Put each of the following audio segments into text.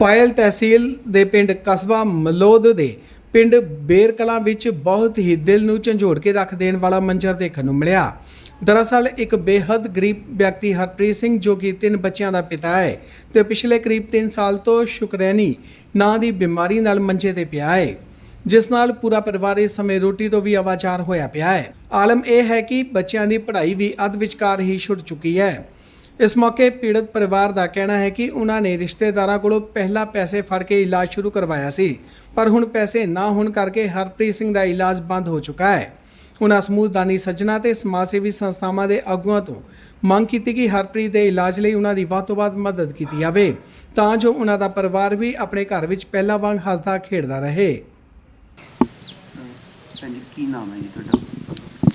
ਪਾਇਲ ਤਹਿਸੀਲ ਦੇ ਪਿੰਡ ਕਸਬਾ ਮਲੋਦ ਦੇ ਪਿੰਡ ਬੇਰਕਲਾਂ ਵਿੱਚ ਬਹੁਤ ਹੀ ਦਿਲ ਨੂੰ ਝੰਜੋੜ ਕੇ ਰੱਖ ਦੇਣ ਵਾਲਾ ਮੰਜ਼ਰ ਦੇਖਣ ਨੂੰ ਮਿਲਿਆ। ਦਰਅਸਲ, ਇੱਕ ਬੇਹੱਦ ਗਰੀਬ ਵਿਅਕਤੀ ਹਰਪ੍ਰੀਤ ਸਿੰਘ, ਜੋ ਕਿ ਤਿੰਨ ਬੱਚਿਆਂ ਦਾ ਪਿਤਾ ਹੈ ਤੇ ਪਿਛਲੇ ਕਰੀਬ 3 ਸਾਲ ਤੋਂ ਸ਼ੁਕਰੈਨੀ ਨਾਂ ਦੀ ਬਿਮਾਰੀ ਨਾਲ ਮੰਜੇ ਤੇ ਪਿਆ ਹੈ, ਜਿਸ ਨਾਲ ਪੂਰਾ ਪਰਿਵਾਰ ਇਸ ਸਮੇਂ ਰੋਟੀ ਤੋਂ ਵੀ ਆਵਾਜ਼ਾਰ ਹੋਇਆ ਪਿਆ ਹੈ। ਆਲਮ ਇਹ ਹੈ ਕਿ ਬੱਚਿਆਂ ਦੀ ਪੜ੍ਹਾਈ ਵੀ ਅੱਧ ਵਿਚਕਾਰ ਹੀ ਛੁੱਟ ਚੁੱਕੀ ਹੈ। ਇਸ ਮੌਕੇ ਪੀੜਤ ਪਰਿਵਾਰ ਦਾ ਕਹਿਣਾ ਹੈ ਕਿ ਉਹਨਾਂ ਨੇ ਰਿਸ਼ਤੇਦਾਰਾਂ ਕੋਲੋਂ ਪਹਿਲਾਂ ਪੈਸੇ ਫੜ ਕੇ ਇਲਾਜ ਸ਼ੁਰੂ ਕਰਵਾਇਆ ਸੀ ਪਰ ਹੁਣ ਪੈਸੇ ਨਾ ਹੋਣ ਕਰਕੇ ਹਰਪ੍ਰੀਤ ਸਿੰਘ ਦਾ ਇਲਾਜ ਬੰਦ ਹੋ ਚੁੱਕਾ ਹੈ। ਉਹਨਾਂ ਸਮੂਹ ਦਾਨੀ ਸੱਜਣਾ ਤੇ ਸਮਾਜ ਸੇਵੀ ਸੰਸਥਾਵਾਂ ਦੇ ਆਗੂਆਂ ਤੋਂ ਮੰਗ ਕੀਤੀ ਕਿ ਹਰਪ੍ਰੀਤ ਦੇ ਇਲਾਜ ਲਈ ਉਹਨਾਂ ਦੀ ਵੱਧ ਤੋਂ ਵੱਧ ਮਦਦ ਕੀਤੀ ਜਾਵੇ ਤਾਂ ਜੋ ਉਹਨਾਂ ਦਾ ਪਰਿਵਾਰ ਵੀ ਆਪਣੇ ਘਰ ਵਿੱਚ ਪਹਿਲਾਂ ਵਾਂਗ ਹੱਸਦਾ ਖੇਡਦਾ ਰਹੇ। ਭੈਣ ਜੀ ਕੀ ਨਾਮ ਹੈ ਜੀ ਤੁਹਾਡਾ?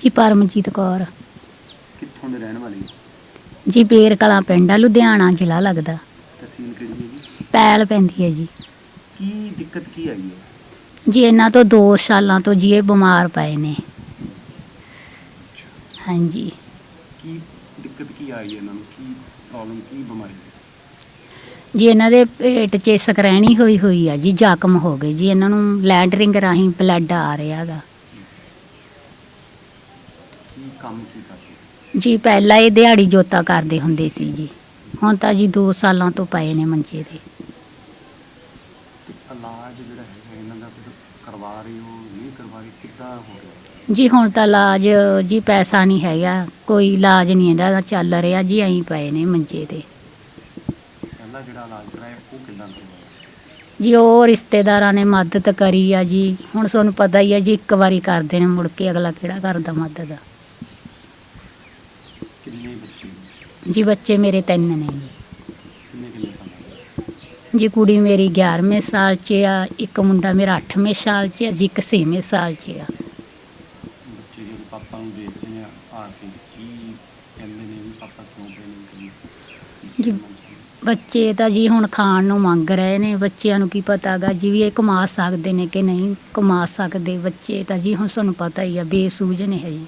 ਜੀ ਪਰਮਜੀਤ ਕੌਰ। ਕਿੱਥੋਂ ਦੇ ਰਹਿਣ ਵਾਲੇ ਜੀ ਜੀ ਬੇਰ ਕਲਾਂ ਪਿੰਡ ਆ ਲੁਧਿਆਣਾ ਜ਼ਿਲ੍ਹਾ ਲੱਗਦਾ। ਤਹਿਸੀਲ ਕਿਹੜੀ ਹੈ ਜੀ? ਪੈਲ ਪੈਂਦੀ ਹੈ ਜੀ। ਕੀ ਦਿੱਕਤ ਕੀ ਆਈ ਹੈ? ਜੀ ਇਹਨਾਂ ਤੋਂ 2 ਸਾਲਾਂ ਤੋਂ ਜੀ ਇਹ ਬਿਮਾਰ ਪਏ ਨੇ। ਹਾਂਜੀ। ਕੀ ਦਿੱਕਤ ਕੀ ਆਈ ਹੈ ਇਹਨਾਂ ਨੂੰ? ਕੀ ਪ੍ਰੋਬਲਮ ਕੀ ਬਿਮਾਰੀ? ਹੈ ਜੀ ਇਹਨਾਂ ਦੇ ਪੇਟ 'ਚ ਸਕਰੈਣੀ ਹੋਈ ਹੋਈ ਆ ਜੀ ਜ਼ਖਮ ਹੋ ਗਏ ਜੀ। ਇਹਨਾਂ ਨੂੰ ਲੈਂਡਰਿੰਗ ਰਾਹੀਂ ਬਲੱਡ ਆ ਰਿਹਾ ਗਾ। ਕੀ ਕੰਮ ਕੀ ਕਰਦੇ ਜੀ ਪਹਿਲਾਂ ਇਹ ਦਿਹਾੜੀ ਜੋਤਾ ਕਰਦੇ ਹੁੰਦੇ ਸੀ ਜੀ। ਹੁਣ ਤਾਂ ਜੀ 2 ਸਾਲਾਂ ਤੋਂ ਪਏ ਨੇ ਮੰਜੇ ਤੇ। ਤੇ ਇਲਾਜ ਜਿਹੜਾ ਹੈਗਾ ਇਹਨਾਂ ਦਾ ਕੁਝ ਕਰਵਾ ਰਹੇ ਹੋ ਨਹੀਂ ਕਰਵਾ ਰਹੇ ਕਿੱਦਾਂ ਹੋ ਰਿਹਾ? ਜੀ ਹੁਣ ਤਾਂ ਇਲਾਜ ਜੀ ਪੈਸਾ ਨਹੀਂ ਹੈਗਾ ਕੋਈ ਇਲਾਜ ਨਹੀਂ ਇਹਦਾ ਚੱਲ ਰਿਹਾ ਜੀ ਐਂ ਪਏ ਨੇ ਮੰਜੇ ਤੇ। ਪਹਿਲਾਂ ਜਿਹੜਾ ਇਲਾਜ ਕਰਾਇਆ ਉਹ ਕਿੱਦਾਂ ਕਰਵਾਇਆ ਜੀ ਉਹ ਰਿਸ਼ਤੇਦਾਰਾਂ ਨੇ ਮਦਦ ਕਰੀ ਆ ਜੀ। ਹੁਣ ਤੁਹਾਨੂੰ ਪਤਾ ਹੀ ਆ ਜੀ ਇੱਕ ਵਾਰੀ ਕਰਦੇ ਨੇ ਮੁੜ ਕੇ ਅਗਲਾ ਕਿਹੜਾ ਕਰਦਾ ਮਦਦ ਕਿੰਨੇ ਬੱਚੇ ਨੇ? ਜੀ ਬੱਚੇ ਮੇਰੇ ਤਿੰਨ ਨੇ ਜੀ। ਕਿੰਨੇ ਕਿੰਨੇ ਸਾਲਾਂ ਦੇ ਜੀ ਕੁੜੀ ਮੇਰੀ 11ਵੇਂ ਸਾਲ 'ਚ ਆ ਇੱਕ ਮੁੰਡਾ ਮੇਰਾ 8ਵੇਂ ਸਾਲ 'ਚ ਆ ਜੀ ਇੱਕ 6ਵੇਂ ਸਾਲ 'ਚ ਆ। ਬੱਚੇ ਜਦੋਂ ਪਾਪਾ ਨੂੰ ਦੇਖਦੇ ਆ ਆ ਕੇ ਕੀ ਕਹਿੰਦੇ ਨੇ ਵੀ ਪਾਪਾ ਕਿਉਂ ਪਏ ਨੇ ਕਦੀ? ਜੀ। ਬੱਚੇ ਤਾਂ ਜੀ ਹੁਣ ਖਾਣ ਨੂੰ ਮੰਗ ਰਹੇ ਨੇ ਬੱਚਿਆਂ ਨੂੰ ਕੀ ਪਤਾਗਾ ਜੀ ਵੀ ਇਹ ਕਮਾ ਸਕਦੇ ਨੇ ਕਿ ਨਹੀਂ ਕਮਾ ਸਕਦੇ। ਬੱਚੇ ਤਾਂ ਜੀ ਹੁਣ ਤੁਹਾਨੂੰ ਪਤਾ ਹੀ ਆ ਬੇਸੂਝ ਨੇ ਹੈ ਜੀ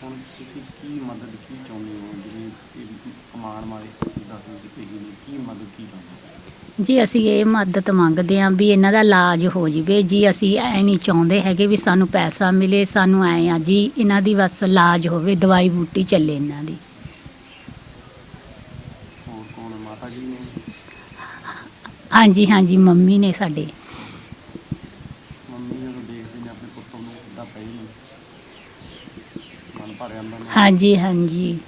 ਹੁਣ ਤੁਸੀਂ ਕੀ ਮਦਦ ਕੀ ਚਾਹੁੰਦੇ ਹੋ ਜਿਵੇਂ ਇਹ ਕਮਾਉਣ ਵਾਲੇ ਦੱਸੋ ਕਿ ਤੁਸੀਂ ਨੇ ਕੀ ਮਦਦ ਕੀ ਚਾਹੁੰਦੇ ਹੋ ਜੀ ਅਸੀਂ ਇਹ ਮਦਦ ਮੰਗਦੇ ਹਾਂ ਵੀ ਇਹਨਾਂ ਦਾ ਇਲਾਜ ਹੋ ਜਵੇ ਜੀ ਅਸੀਂ ਐ ਨਹੀਂ ਚਾਹੁੰਦੇ ਹੈਗੇ ਵੀ ਸਾਨੂੰ ਪੈਸਾ ਮਿਲੇ ਸਾਨੂੰ ਐ ਆ ਜੀ ਇਹਨਾਂ ਦੀ ਬਸ ਇਲਾਜ ਹੋਵੇ ਦਵਾਈ ਬੂਟੀ ਚੱਲੇ ਇਹਨਾਂ ਦੀ। ਹੋਰ ਕੌਣ ਹੈ? ਮਾਤਾ ਜੀ ਨੇ? ਹਾਂਜੀ ਹਾਂਜੀ ਮੰਮੀ ਨੇ ਸਾਡੇ। ਮੰਮੀ ਜਦੋਂ ਦੇਖਦੇ ਨੇ ਆਪਣੇ ਪੁੱਤ ਨੂੰ ਕਿੱਦਾਂ ਪਈ ਨੇ। ਮਨ ਭਰ ਜਾਂਦਾ ਨੇ। ਹਾਂਜੀ ਹਾਂਜੀ।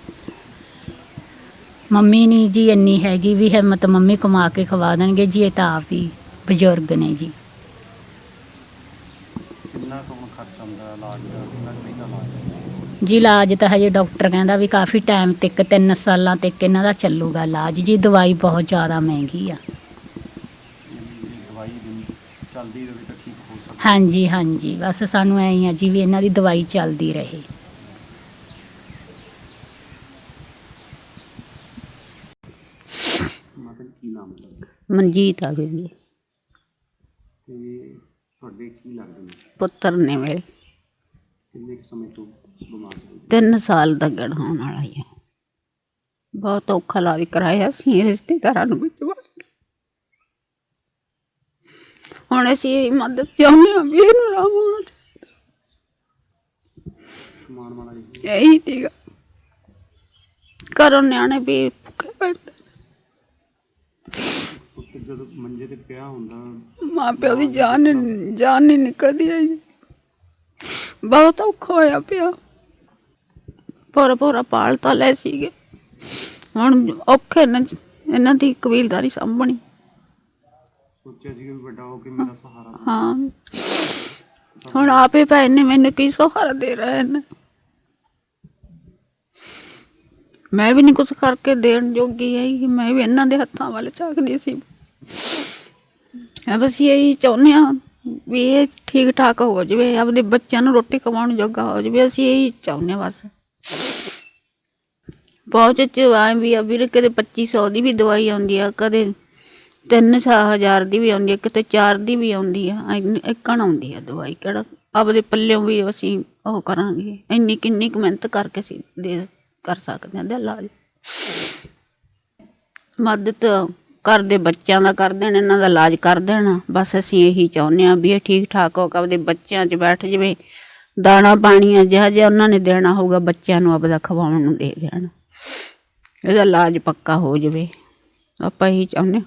ਮੰਮੀ ਨਹੀਂ ਜੀ ਇੰਨੀ ਹੈਗੀ ਵੀ ਹਿੰਮਤ ਮੰਮੀ ਕਮਾ ਕੇ ਖਵਾ ਦੇਣਗੇ ਜੀ ਇਹ ਤਾਂ ਆਪ ਹੀ ਬਜ਼ੁਰਗ ਨੇ ਜੀ। ਕਿੰਨਾ ਕੁ ਹੁਣ ਖਰਚ ਆਉਂਦਾ ਹੈ ਇਲਾਜ ਦਾ ਕਿੰਨਾ ਕੁ ਮਹਿੰਗਾ ਇਲਾਜ ਹੈ ਜੀ ਇਲਾਜ ਤਾਂ ਹਜੇ ਡਾਕਟਰ ਕਹਿੰਦਾ ਵੀ ਕਾਫੀ ਟਾਈਮ ਤੱਕ 3 ਸਾਲਾਂ ਤੱਕ ਇਹਨਾਂ ਦਾ ਚੱਲੂਗਾ ਇਲਾਜ। ਜੀ ਦਵਾਈ ਬਹੁਤ ਜ਼ਿਆਦਾ ਮਹਿੰਗੀ ਆ। ਇਹ ਇਹ ਦਵਾਈ ਦਿਨ ਚੱਲਦੀ ਰਹੇ ਤਾਂ ਠੀਕ ਹੋ ਸਕਦਾ। ਹਾਂਜੀ ਹਾਂਜੀ। ਬਸ ਸਾਨੂੰ ਐਂ ਹੀ ਆ ਜੀ ਵੀ ਇਹਨਾਂ ਦੀ ਦਵਾਈ ਚੱਲਦੀ ਰਹੇ ਮਾਤਾ ਜੀ ਕੀ ਨਾਮ ਹੈ ਤੁਹਾਡਾ? ਮਨਜੀਤ ਆ ਗਈ ਤੇ ਤੁਹਾਡੇ ਕੀ ਲੱਗਦੇ ਨੇ? ਪੁੱਤਰ ਨੇ ਮੇਰੇ। ਕਿੰਨੇ ਕੁ ਸਮੇਂ ਤੋਂ ਬਿਮਾਰ ਹੋ 3 ਸਾਲ ਦਾ ਗੜ ਹੋਣ ਵਾਲਾ ਹੈ ਬਹੁਤ ਔਖਾ ਇਲਾਜ ਕਰਾਇਆ ਸੀ ਰਿਸ਼ਤੇਦਾਰਾਂ ਨੂੰ ਵਿੱਚ ਵੜ ਕੇ। ਹੁਣ ਅਸੀਂ ਇਹ ਮਦਦ ਚਾਹੁੰਦੇ ਹਾਂ ਵੀ ਇਹਨੂੰ ਆਰਾਮ ਹੋਣਾ ਕਮਾਉਣ ਵਾਲਾ ਜੀ ਚਾਹੀਦਾ ਇਹੀ ਸੀਗਾ। ਘਰੋਂ ਨਿਆਣੇ ਵੀ ਭੁੱਖੇ ਪੈਂਦੇ ਜਦੋਂ ਮੰਜੇ ਤੇ ਪਿਆ ਹੁੰਦਾ ਮਾਂ ਪਿਓ ਦੀ ਜਾਨ ਨੀ- ਜਾਨ ਨਹੀਂ ਨਿਕਲਦੀ ਹੈ ਬਹੁਤ ਔਖਾ ਹੋਇਆ ਪਿਆ। ਪੂਰਾ ਪੂਰਾ ਪਾਲ ਤਾਂ ਲੈ ਸੀਗੇ। ਹੁਣ ਔਖੇ ਨੇ ਇਹਨਾਂ ਦੀ ਕਬੀਲਦਾਰੀ ਸਾਂਭਣੀ। ਸੋਚਿਆ ਸੀ ਕਿ ਵੱਡਾ ਹੋ ਕੇ ਮੇਰਾ ਸਹਾਰਾ ਬਣੇ। ਹਾਂ। ਹੁਣ ਆਪੇ ਭੈਣ ਨੇ ਮੈਨੂੰ ਕੀ ਸਹਾਰਾ ਦੇ ਰਹੇ ਨੇ ਮੈਂ ਵੀ ਨਹੀਂ ਕੁਝ ਕਰਕੇ ਦੇਣ ਜੋਗੀ ਹੈ ਮੈਂ ਵੀ ਇਹਨਾਂ ਦੇ ਹੱਥਾਂ ਵੱਲ ਝਾਕਦੀ ਸੀ। ਬਸ ਇਹੀ ਚਾਹੁੰਦੇ ਹਾਂ ਵੀ ਇਹ ਠੀਕ ਠਾਕ ਹੋ ਜਾਵੇ, ਆਪਦੇ ਬੱਚਿਆਂ ਨੂੰ ਰੋਟੀ ਕਮਾਉਣ ਜੋਗਾ ਹੋ ਜਾਵੇ, ਅਸੀਂ ਇਹੀ ਚਾਹੁੰਦੇ ਹਾਂ ਬਸ। ਬਹੁਤ ਚ ਆਏ ਵੀ ਆ ਵੀਰ ਕਦੇ 2500 ਦੀ ਵੀ ਦਵਾਈ ਆਉਂਦੀ ਆ, ਕਦੇ 3000 ਦੀ ਵੀ ਆਉਂਦੀ ਆ, ਕਿਤੇ 4 ਦੀ ਵੀ ਆਉਂਦੀ ਆ ਇੱਕਣ ਆਉਂਦੀ ਆ ਦਵਾਈ, ਕਿਹੜਾ ਆਪਦੇ ਪੱਲਿਓਂ ਵੀ ਅਸੀਂ ਉਹ ਕਰਾਂਗੇ, ਇੰਨੀ ਕਿੰਨੀ ਕੁ ਮਿਹਨਤ ਕਰਕੇ ਅਸੀਂ ਦੇ, ਕਰ ਸਕਦੇ ਹਾਂ, ਦੇ ਇਲਾਜ। ਮਦਦ ਘਰ ਦੇ ਬੱਚਿਆਂ ਦਾ ਕਰ ਦੇਣ, ਇਹਨਾਂ ਦਾ ਇਲਾਜ ਕਰ ਦੇਣ। ਬਸ ਅਸੀਂ ਇਹੀ ਚਾਹੁੰਦੇ ਆ ਵੀ ਇਹ ਠੀਕ ਠਾਕ ਹੋ ਕੇ ਆਪਦੇ ਬੱਚਿਆਂ 'ਚ ਬੈਠ ਜਵੇ। ਦਾਣਾ ਪਾਣੀ ਆ ਜਿਹਾ ਜਿਹਾ ਉਹਨਾਂ ਨੇ ਦੇਣਾ ਹੋਊਗਾ, ਬੱਚਿਆਂ ਨੂੰ ਆਪਦਾ ਖਵਾਉਣ ਨੂੰ ਦੇ ਦੇਣ। ਇਹਦਾ ਇਲਾਜ ਪੱਕਾ ਹੋ ਜਵੇ। ਆਪਾਂ ਇਹੀ ਚਾਹੁੰਦੇ ਹਾਂ।